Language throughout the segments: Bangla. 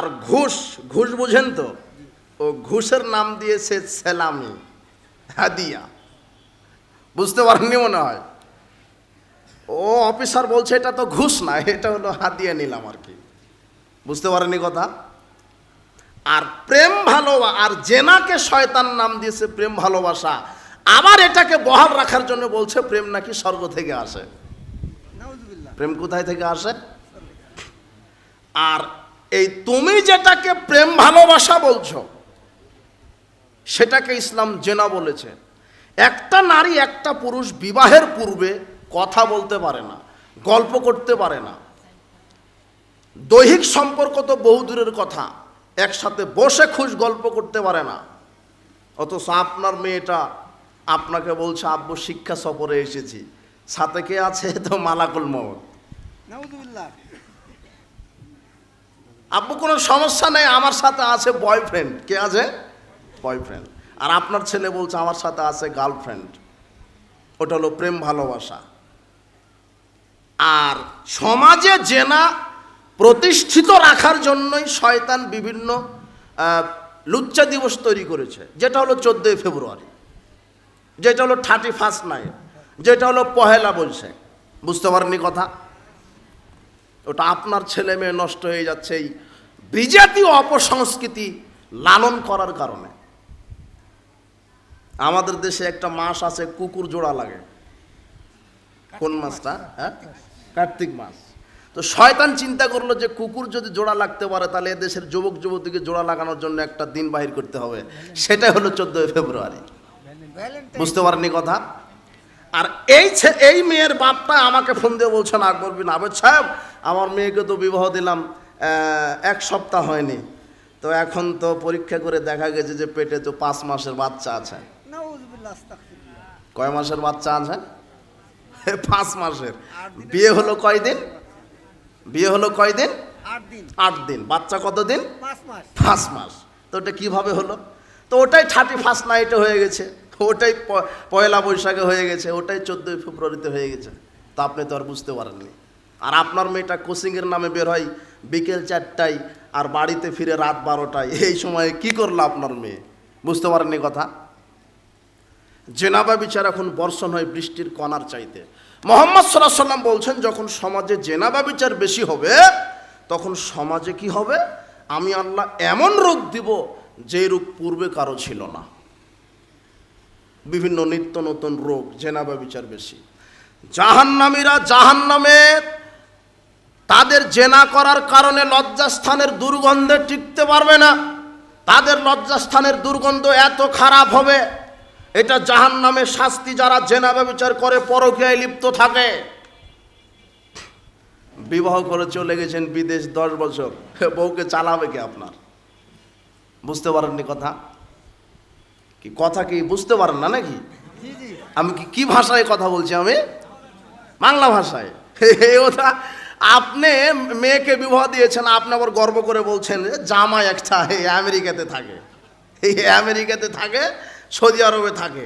আর ঘুষ ঘুষ বুঝেন তো? ও ঘুষের নাম দিয়েছে সেলামি হাদিয়া। বুঝতে পারেননি মনে হয়? ও অফিসার বলছে এটা তো ঘুষ না এটা হলো হাদিয়া নিলাম আর কি। বুঝতে পারেনি কথা? আর প্রেম ভালো আর জেনাকে শয়তান নাম দিয়েছে প্রেম ভালোবাসা। আবার এটাকে বহাল রাখার জন্য বলছে প্রেম নাকি স্বর্গ থেকে আসে? প্রেম কোথায় থেকে আসে? আর এই তুমি যেটাকে প্রেম ভালোবাসা বলছ, সেটাকে ইসলাম জেনা বলেছে। একটা নারী, একটা পুরুষ বিবাহের পূর্বে কথা বলতে পারে না, গল্প করতে পারে না। দৈহিক সম্পর্ক তো বহু দূরের কথা, একসাথে বসে খুশ গল্প করতে পারে না। অথচ আপনার মেয়েটা আপনাকে বলছে, আব্বু, শিক্ষা সফরে এসেছি। সাথে কে আছে? তো মালাকুল নাউজুবিল্লাহ। আব্বু, কোনো সমস্যা নেই, আমার সাথে আছে বয়ফ্রেন্ড কে আছে? বয়ফ্রেন্ড আর আপনার ছেলে বলছে, আমার সাথে আছে গার্লফ্রেন্ড ওটা হলো প্রেম ভালোবাসা। আর সমাজে জেনা প্রতিষ্ঠিত রাখার জন্যই শয়তান বিভিন্ন লুচ্চা দিবস তৈরি করেছে। যেটা হলো চোদ্দোই ফেব্রুয়ারি। যেটা হলো থার্টি ফার্স্ট নাইট। যেটা হলো পহেলা বৈশাখ। বুঝতে পারেননি কথা? ওটা আপনার ছেলে মেয়ে নষ্ট হয়ে যাচ্ছে এই বিজাতীয় অপসংস্কৃতি লালন করার কারণে। আমাদের দেশে একটা মাস আছে কুকুর জোড়া লাগে। কোন মাসটা? হ্যাঁ? কার্তিক মাস। তো শয়তান চিন্তা করল যে কুকুর যদি জোড়া লাগতে পারে তাহলে এদেশের যুবক যুবতীকে জোড়া লাগানোর জন্য একটা দিন বাহির করতে হবে। সেটাই হলো চোদ্দোই ফেব্রুয়ারি। বুঝতে পারেনি কথা? আর এই এই মেয়ের বাপটা আমাকে ফোন দিয়ে বলছেন আকবর বিন আবেদ সাহেব আমার মেয়েকে তো বিবাহ দিলাম এক সপ্তাহ হয়নি। তো এখন তো পরীক্ষা করে দেখা গেছে যে পেটে তো পাঁচ মাসের বাচ্চা আছে। কয় মাসের বাচ্চা আছে? পাঁচ মাসের। বিয়ে হলো কয়দিন বিয়ে হলো কয়দিন আট দিন। বাচ্চা কতদিন পাঁচ মাস। পাঁচ মাস। তো ওটা কীভাবে হলো? তো ওটাই থার্টি ফার্স্ট নাইটে হয়ে গেছে। ওটাই পয়লা বৈশাখে হয়ে গেছে, ওটাই চোদ্দোই ফেব্রুয়ারিতে হয়ে গেছে। তা আপনি তো আর বুঝতে পারেননি। আর আপনার মেয়েটা কোচিংয়ের নামে বের হয় বিকেল চারটায় আর বাড়িতে ফিরে রাত বারোটায়। এই সময়ে কি করল আপনার মেয়ে? বুঝতে পারেননি কথা? জেনাবা বিচার এখন বর্ষণ হয় বৃষ্টির কণার চাইতে। মোহাম্মদ সাল্লাহ সাল্লাম বলছেন, যখন সমাজে জেনাবা বিচার বেশি হবে, তখন সমাজে কি হবে? আমি আল্লাহ এমন রোগ দিব যে রূপ পূর্বে কারও ছিল না। বিভিন্ন নিত্য নতুন রোগ, জেনাবা বিচার বেশি। জাহান্নামীরা জাহান্নামে তাদের জেনা করার কারণে লজ্জাস্থানের দুর্গন্ধে টিকতে পারবে না। তাদের লজ্জাস্থানের দুর্গন্ধ এত খারাপ হবে, এটা জাহান নামে শাস্তি যারা জেনা ব্যবচার করে, পরকীয়ায় লিপ্ত থাকে। বিবাহ করে চলে গেছেন বিদেশ দশ বছর। বউকে চালাবে কে আপনার? বুঝতে পারেননি কথা? কি কথা কি বুঝতে পারেন না নাকি? আমি কি কি ভাষায় কথা বলছি আমি? বাংলা ভাষায়। আপনি মেয়েকে বিবাহ দিয়েছেন, আপনি আবার গর্ব করে বলছেন যে জামাই একটা আমেরিকাতে থাকে। এই আমেরিকাতে থাকে, সৌদি আরবে থাকে।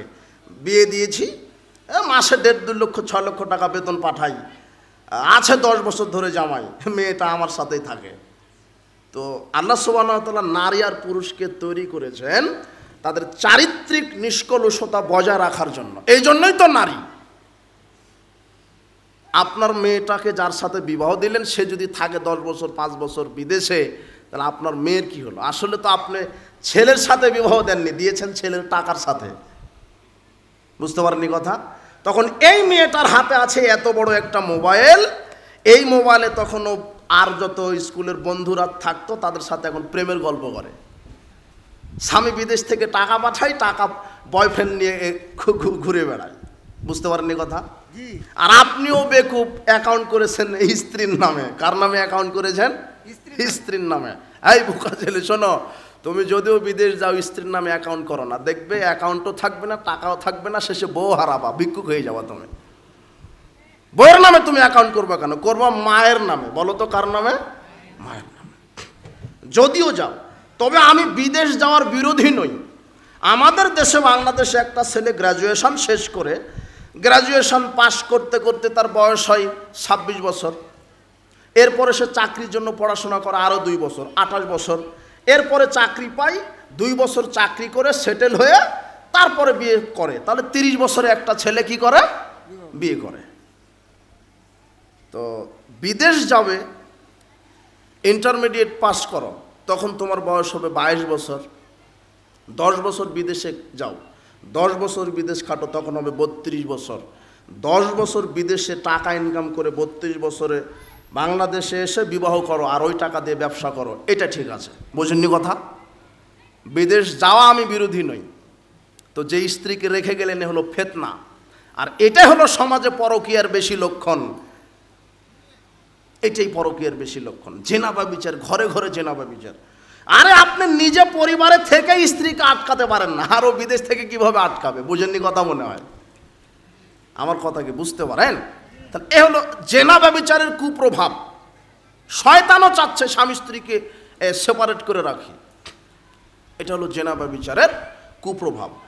বিয়ে দিয়েছি মাসে দেড় দু লক্ষ ছ লক্ষ টাকা বেতন পাঠাই। আছে দশ বছর ধরে জামাই, মেয়েটা আমার সাথেই থাকে। তো আল্লাহ সুবাহতাল্লাহ নারী আর পুরুষকে তৈরি করেছেন। তাদের চারিত্রিক নিষ্কলুষতা বজায় রাখার জন্য। এই জন্যই তো নারী। আপনার মেয়েটাকে যার সাথে বিবাহ দিলেন, সে যদি থাকে দশ বছর, পাঁচ বছর বিদেশে, তাহলে আপনার মেয়ের কি হলো? আসলে তো আপনি ছেলের সাথে বিবাহ দেননি, দিয়েছেন ছেলের টাকার সাথে। বুঝতে পারেননি কথা? তখন এই মেয়েটার হাতে আছে এত বড় একটা মোবাইল। এই মোবাইলে তখন আর যত স্কুলের বন্ধুরা থাকতো, তাদের সাথে এখন প্রেমের গল্প করে। স্বামী বিদেশ থেকে টাকা পাঠায় টাকা বয়ফ্রেন্ড নিয়ে ঘুরে বেড়ায়। বুঝতে পারেননি কথা? আর আপনিও বেকুব অ্যাকাউন্ট করেছেন স্ত্রীর নামে। কার নামে অ্যাকাউন্ট করেছেন? স্ত্রীর নামে। এই বোকা ছেলে শোনো তুমি যদিও বিদেশ যাও স্ত্রীর নামে অ্যাকাউন্ট করো না। দেখবে অ্যাকাউন্টও থাকবে না টাকাও থাকবে না শেষে বউ হারাবা ভিক্ষুক হয়ে যাবা তুমি। বউয়ের নামে তুমি অ্যাকাউন্ট করবে কেন? করবা মায়ের নামে। বলো তো কার নামে? মায়ের নামে। যদিও যাও তবে আমি বিদেশ যাওয়ার বিরোধী নই। আমাদের দেশে বাংলাদেশে একটা ছেলে গ্র্যাজুয়েশন শেষ করে গ্র্যাজুয়েশন পাশ করতে করতে তার বয়স হয় ছাব্বিশ বছর। এরপরে সে চাকরির জন্য পড়াশোনা করে আরও দুই বছর, আঠাশ বছর। এরপরে চাকরি পাই দুই বছর চাকরি করে সেটেল হয়ে তারপরে বিয়ে করে। তাহলে তিরিশ বছরে একটা ছেলে কি করে? বিয়ে করে। তো বিদেশ যাবে ইন্টারমিডিয়েট পাস করো। তখন তোমার বয়স হবে বাইশ বছর। দশ বছর বিদেশে যাও। দশ বছর বিদেশ খাটো, তখন হবে বত্রিশ বছর। দশ বছর বিদেশে টাকা ইনকাম করে বত্রিশ বছরে বাংলাদেশে এসে বিবাহ করো আর ওই টাকা দিয়ে ব্যবসা করো। এটা ঠিক আছে। বোঝেননি কথা? বিদেশ যাওয়া আমি বিরোধী নই। তো যে স্ত্রীকে রেখে গেলেন হলো ফেতনা। আর এটাই হলো সমাজে পরকীয়ার বেশি লক্ষণ। এটাই পরকীয়ার বেশি লক্ষণ। জেনাবা বিচার, ঘরে ঘরে জেনাবা বিচার। আরে আপনি নিজে পরিবারে থেকে স্ত্রীকে আটকাতে পারেন না আরও বিদেশ থেকে কীভাবে আটকাবে? বুঝেননি কথা মনে হয়? আমার কথা কি বুঝতে পারেন? তাহলে এ হলো জেনাবা বিচারের কুপ্রভাব। শয়তানও চাচ্ছে স্বামী স্ত্রীকে সেপারেট করে রাখি। এটা হলো জেনাবা বিচারের কুপ্রভাব।